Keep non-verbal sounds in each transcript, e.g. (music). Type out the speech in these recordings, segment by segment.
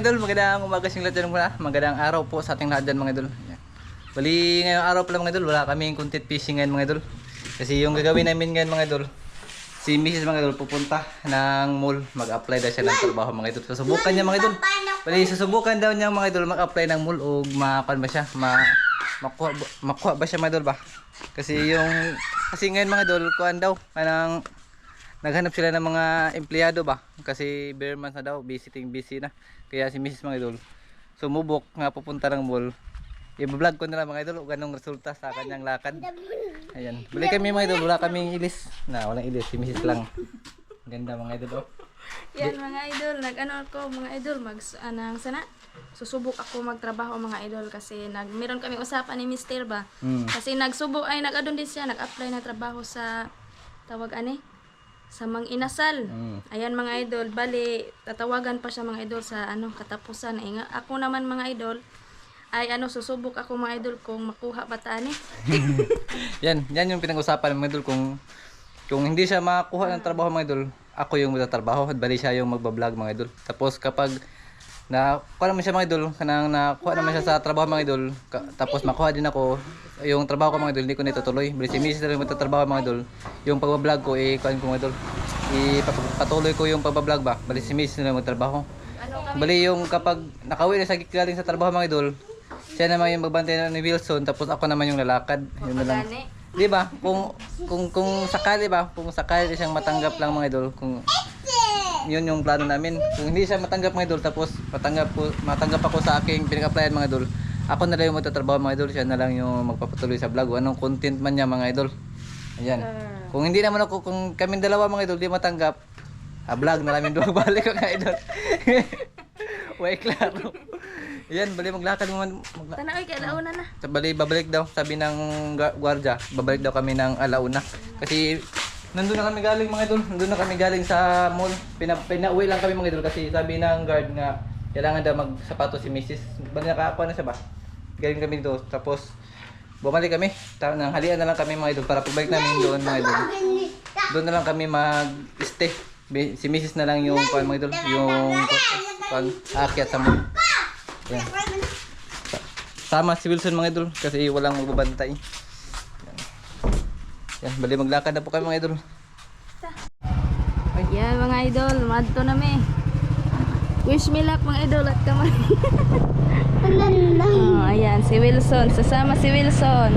mga idol, magandang umaga sing lahat dyan muna. Magandang araw po sa ating lahat dyan mga idol. Bali, ngayong araw pala mga idol, wala kaming content fishing ngayon mga idol. Kasi yung gagawin namin ngayon mga idol, si Mrs. mga idol pupunta ng mall, mag-apply daw siya ng trabaho mga idol. Susubukan niya mga idol. Bali, susubukan daw niya mga idol mag-apply ng mall o makakuan ba siya, ma makuha, ba- makuha ba siya mga idol ba? Kasi yung, kasi ngayon mga idol, kuan daw, kanang naghanap sila ng mga empleyado ba kasi bare months na daw visiting busy na kaya si Mrs. mga idol sumubok nga pupunta ng mall i-vlog ko na lang mga idol kung anong resulta sa kanyang lakad ayan bali kami mga idol wala kaming ilis na walang ilis si Mrs. lang ganda mga idol oh. Yan mga idol, nag-ano ako mga idol, mag anang sana susubok ako magtrabaho mga idol kasi nag meron kami usapan ni Mister ba. Hmm. Kasi nagsubok ay nag-adon din siya, nag-apply na trabaho sa tawag ani sa Mang Inasal. Mm. Ayan mga idol, bali tatawagan pa siya mga idol sa ano katapusan. Inga, ako naman mga idol ay ano susubok ako mga idol kung makuha ba ta ani. (laughs) yan yan yung pinag-usapan mga idol kung kung hindi siya makakuha ng trabaho mga idol ako yung magtatrabaho at bali siya yung magbablog mga idol tapos kapag na kuha naman siya mga idol. Kanang nakuha naman siya sa trabaho mga idol. Ka- tapos makuha din ako. Yung trabaho ko mga idol hindi ko nitutuloy. Bali si Mrs. na rin magtatrabaho mga idol. Yung pagbablog ko eh kuhaan ko mga idol. Ipatuloy ko yung pagbablog ba? Bali si Mrs. na rin magtrabaho bali yung kapag nakauwi na sa galing sa trabaho mga idol siya naman yung magbantay ni Wilson tapos ako naman yung lalakad. Yun na lang. Di ba? Kung kung kung sakali ba, kung sakali siyang matanggap lang mga idol, kung yun yung plano namin. Kung hindi siya matanggap mga idol tapos matanggap ko matanggap ako sa aking pinag-applyan mga idol. Ako na lang yung magtatrabaho mga idol, siya na lang yung magpapatuloy sa vlog. Anong content man niya mga idol. Ayan. Kung hindi naman ako, kung kami dalawa mga idol di matanggap, ah, vlog na namin doon balik mga idol. (laughs) Way klaro. Ayan, bali maglakad mo man. Magla- Tanaoy kay launa na. sa bali, babalik daw, sabi ng gwardiya, babalik daw kami ng alauna. Kasi nandun na kami galing mga idol, nandun na kami galing sa mall. Pina, pinauwi lang kami mga idol kasi sabi ng guard nga, kailangan daw magsapato si Mrs. Bali nakakuha na siya ba? Galing kami dito, tapos bumalik kami. Nang halian na lang kami mga idol para pagbalik namin doon mga idol. Doon na lang kami mag-stay. Si Mrs. na lang yung kuan mga idol, yung kuan aakyat sa mall. Yan. Sama si Wilson mga idol kasi walang magbabantay. Yan. Yan, bali maglakad na po kami mga idol. Yan mga idol, madto na me. Wish me luck mga idol at kamay. oh, ayan, si Wilson. Sasama si Wilson.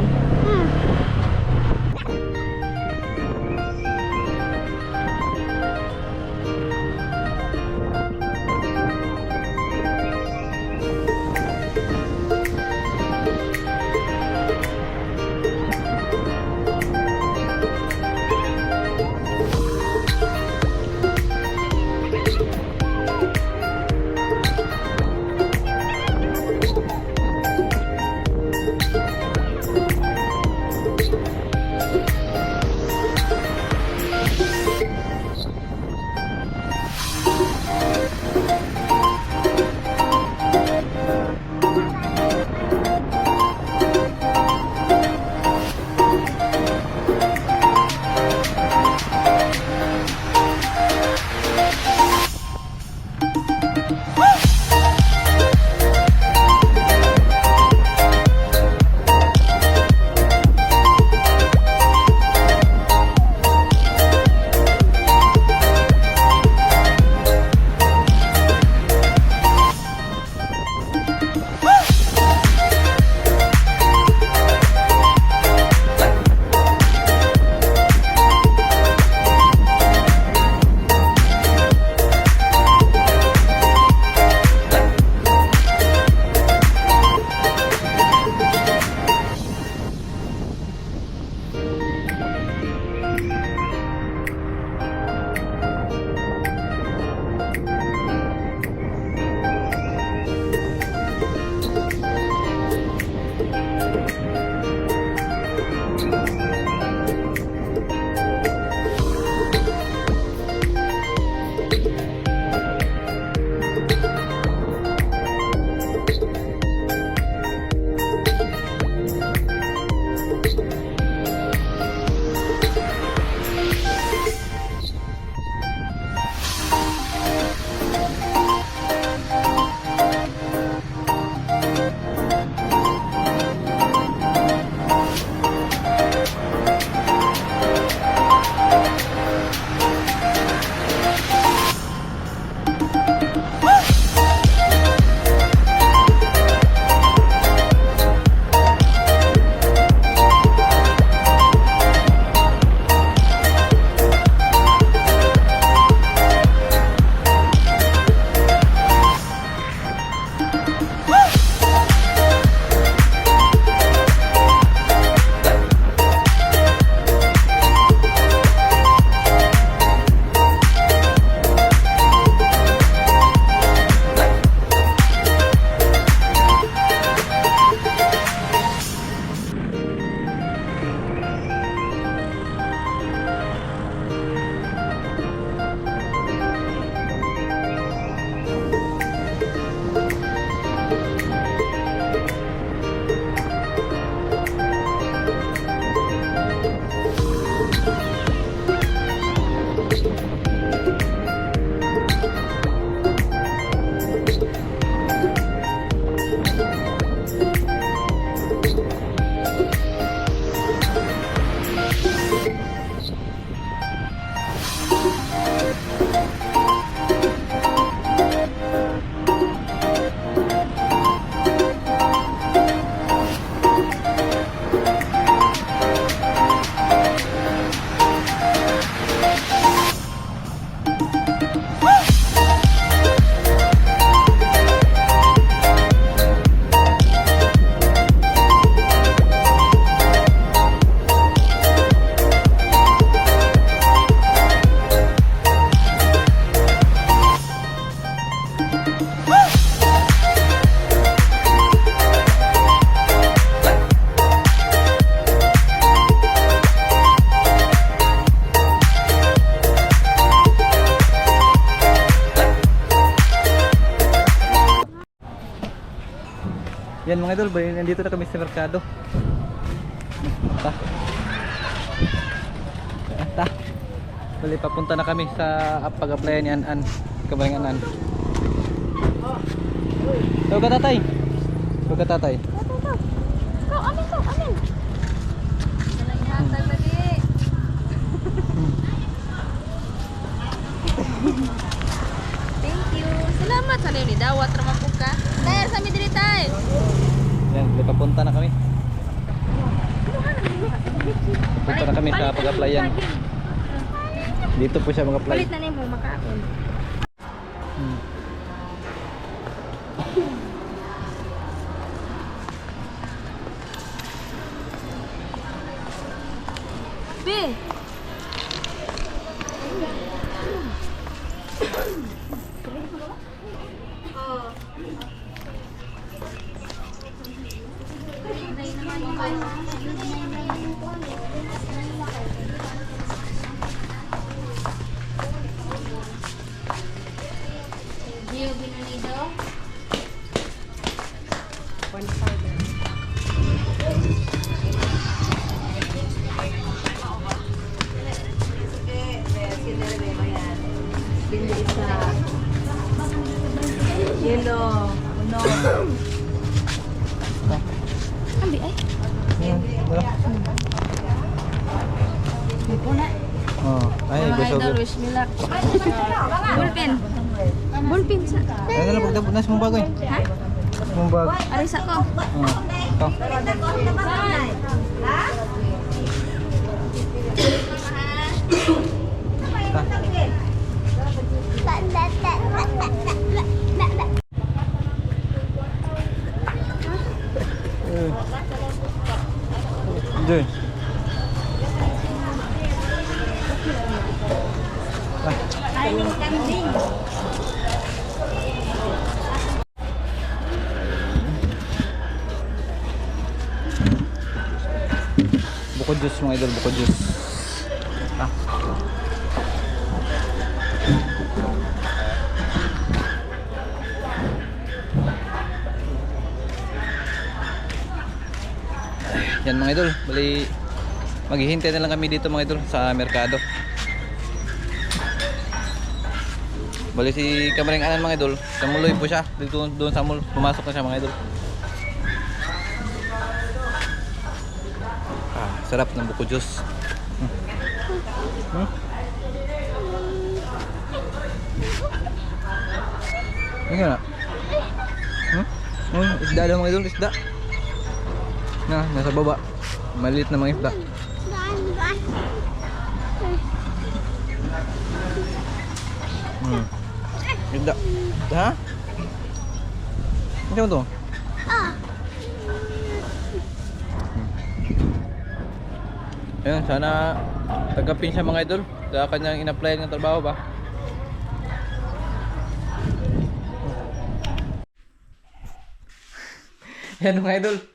Mga idol, nandito na kami sa merkado. Ta. Ta. Bali papunta na kami sa pag-apply ni An-An. Kabaring An-An. Ito ka tatay. Ito ka tatay. Salamat sa ni dawat ramang po ka. Tayo sa mi diri tay. Yan, bali papunta na kami. Punta na kami sa pag-applyan. Dito po siya mag-apply. Palit na nimo makaon. Hmm. Be. Yellow. Uno. Ambi ay. Yan, wala. May puna. Oh, ay, gusto ko. wish me luck. Bullpen. Bullpen sa. Ay, na lang pagdabot na sa bagoy. Ha? Mong bag. Alis ako. Oh, ito. Eh. Kainin kambing. Bukod juice mga idol, bukod juice. Idol, bali maghihintay na lang kami dito mga idol sa merkado. Bali si Kamaring Anan mga idol, kamuloy po siya. Dito doon sa mall, pumasok na siya mga idol. Ah, sarap ng buko juice. Hmm. Hmm? Ano nga? Hmm? Oh, isda daw mga idol, isda. Na, nasa baba. Maliit na mga isda. Hmm. Isda. Ha? Ano to? Ayun, sana tagapin siya mga idol sa kanyang in-apply ng trabaho ba. (laughs) Yan mga idol.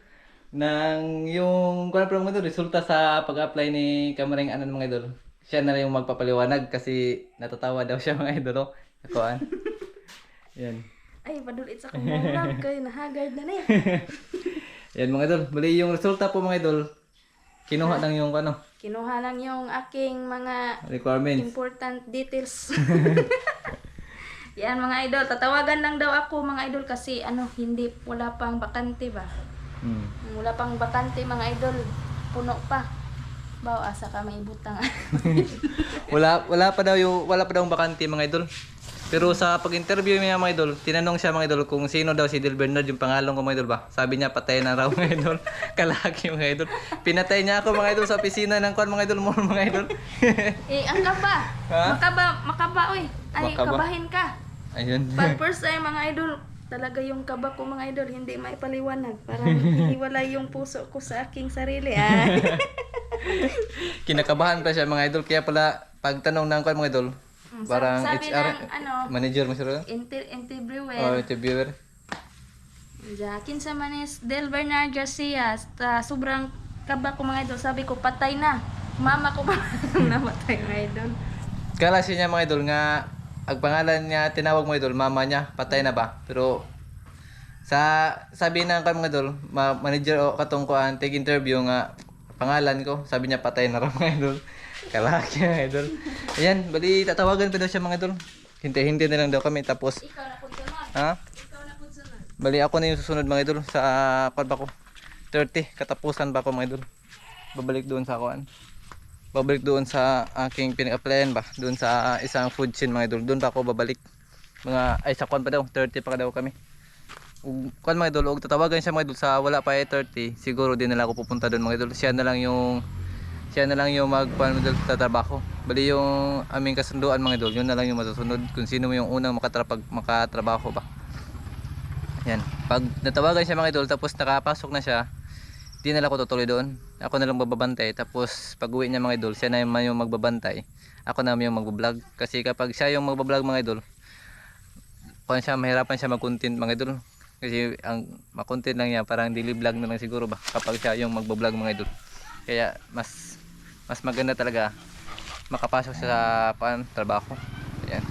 Nang yung kung ano mga idol, resulta sa pag-apply ni Kamaring Anan mga idol. Siya na rin yung magpapaliwanag kasi natatawa daw siya mga idol. Oh. Akoan. Yan. Ay, padulit sa akong murag kay nahagard na ni. (laughs) Yan mga idol. Bali yung resulta po mga idol. Kinuha lang yung ano, Kinuha lang yung aking mga requirements. important details. (laughs) Yan mga idol, tatawagan lang daw ako mga idol kasi ano, hindi wala pang bakante ba? Hmm. Wala pang bakante mga idol. Puno pa. Baw asa ka may butang. (laughs) wala wala pa daw yung wala pa daw yung bakante mga idol. Pero sa pag-interview niya mga idol, tinanong siya mga idol kung sino daw si Del Bernard yung pangalan ko mga idol ba. Sabi niya patay na raw (laughs) mga idol. Kalaki mga idol. Pinatay niya ako mga idol sa opisina ng kwan mga idol mo mga idol. (laughs) eh, ang kaba. Ha? Makaba, makaba oy. Ay, Makaba? kabahin ka. Ayun. Pag first time mga idol, talaga yung kaba ko mga idol, hindi maipaliwanag. Parang (laughs) hiwalay yung puso ko sa aking sarili. Ah. (laughs) Kinakabahan pa siya mga idol. Kaya pala pagtanong ng kwan mga idol, Mm, parang sabi HR ng, ano, manager mo siya. Inter interviewer. Oh, interviewer. Ja, kinsa man is Del Bernard Garcia, ta sobrang kaba ko mga idol. Sabi ko patay na. Mama ko pa (laughs) namatay mga idol. Kala siya niya mga idol nga ang pangalan niya tinawag mo idol, mama niya, patay na ba? Pero Sa sabi ng kan mga idol, ma- manager o katong kuan take interview nga pangalan ko, sabi niya patay na raw (laughs) mga idol. Kalaki mga idol. Ayan, bali tatawagan pa daw siya mga idol. Hintay-hintay na lang daw kami tapos Ikaw na po ha? Ikaw na po. Bali ako na yung susunod mga idol sa kuan ba ko? 30 katapusan ba ko mga idol. Babalik doon sa kuan. Babalik doon sa aking pinag-applyan ba? Doon sa isang food chain mga idol. Doon pa ako babalik. Mga ay sa kuan pa daw, 30 pa daw kami. Ug kuan mga idol, ug tatawagan siya mga idol sa wala pa eh 30, siguro din nila ako pupunta doon mga idol. Siya na lang yung siya na lang yung mag kuan mga idol tatrabaho. Bali yung aming kasunduan mga idol, yun na lang yung masusunod kung sino yung unang makatrapag makatrabaho ba. Yan. Pag natawagan siya mga idol tapos nakapasok na siya, di na lang ako tutuloy doon. Ako na lang bababantay. Tapos pag uwi niya mga idol, siya na yung magbabantay. Ako na yung magbablog. Kasi kapag siya yung magbablog mga idol, kung siya, mahirapan siya mag-content mga idol. Kasi ang mag-content lang niya, parang daily vlog na lang siguro ba kapag siya yung magbablog mga idol. Kaya mas mas maganda talaga makapasok sa pan, trabaho. Ayan.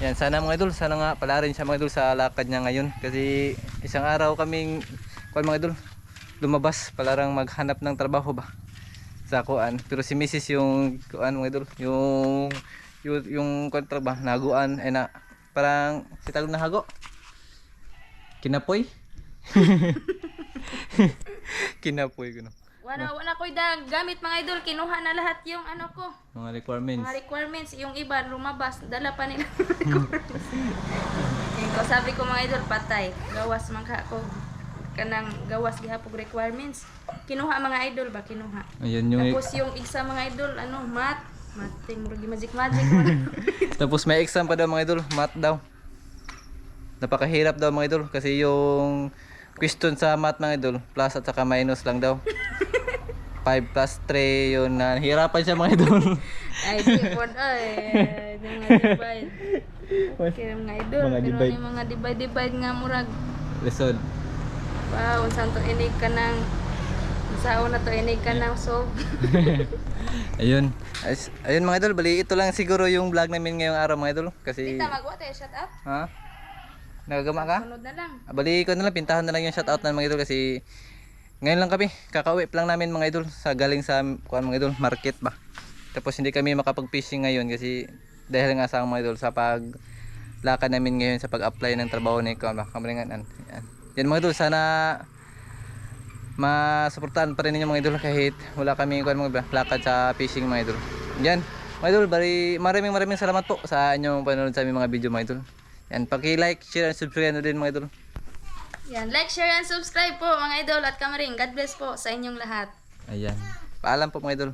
Yan, sana mga idol, sana nga pala rin siya mga idol sa lakad niya ngayon. Kasi isang araw kaming, kuan mga idol, lumabas palarang maghanap ng trabaho ba sa kuan. Pero si Mrs. yung kuan mga idol, yung yung, yung kontra ba, naguan, ay na, parang si Tagalog na hago. Kinapoy? (laughs) Kinapoy ko no. Wala, wala ko'y da gamit mga idol. Kinuha na lahat yung ano ko. Mga requirements. Mga requirements. Yung iba lumabas. Dala pa nila (laughs) requirements. Ko, sabi ko mga idol, patay. Gawas man ka ako. Kanang gawas gihapog requirements. Kinuha mga idol ba? Kinuha. Ayun yung Tapos yung isa mga idol, ano, math. Mating, murag magic magic. (laughs) Tapos may exam pa daw mga idol, math daw. Napakahirap daw mga idol kasi yung question sa math mga idol, plus at saka minus lang daw. (laughs) 5 plus 3 yun na hirapan siya mga idol. Ay, di po, ay. Mga divide. (laughs) Okay, mga idol. Mga Pero divide. ni mga divide-divide nga murag. Lesson. Pa, unsan to inig ka ng sa una to inig ka ng solve. Ayun. Ayun mga idol, bali ito lang siguro yung vlog namin ngayong araw mga idol kasi Tita, magwa tayo, shut up. ha? Nagagama ka? Sunod na lang. Ah, Bali ko na lang, pintahan na lang yung shoutout ng mga idol kasi ngayon lang kami, kakauwi pa lang namin mga idol sa galing sa kuan mga idol, market ba. Tapos hindi kami makapag-fishing ngayon kasi dahil nga sa mga idol sa pag lakad namin ngayon sa pag-apply ng trabaho ni kuan ba, kamaringan. Yan. Yan mga idol, sana masuportahan pa rin ninyo mga idol kahit wala kami kuan mga ba, lakad sa fishing mga idol. Yan. Mga idol, bari maraming maraming salamat po sa inyong panonood sa aming mga video mga idol. Yan, paki-like, share, and subscribe na din mga idol. Yan, like, share, and subscribe po mga idol at kamaring. God bless po sa inyong lahat. Ayan. Paalam po mga idol.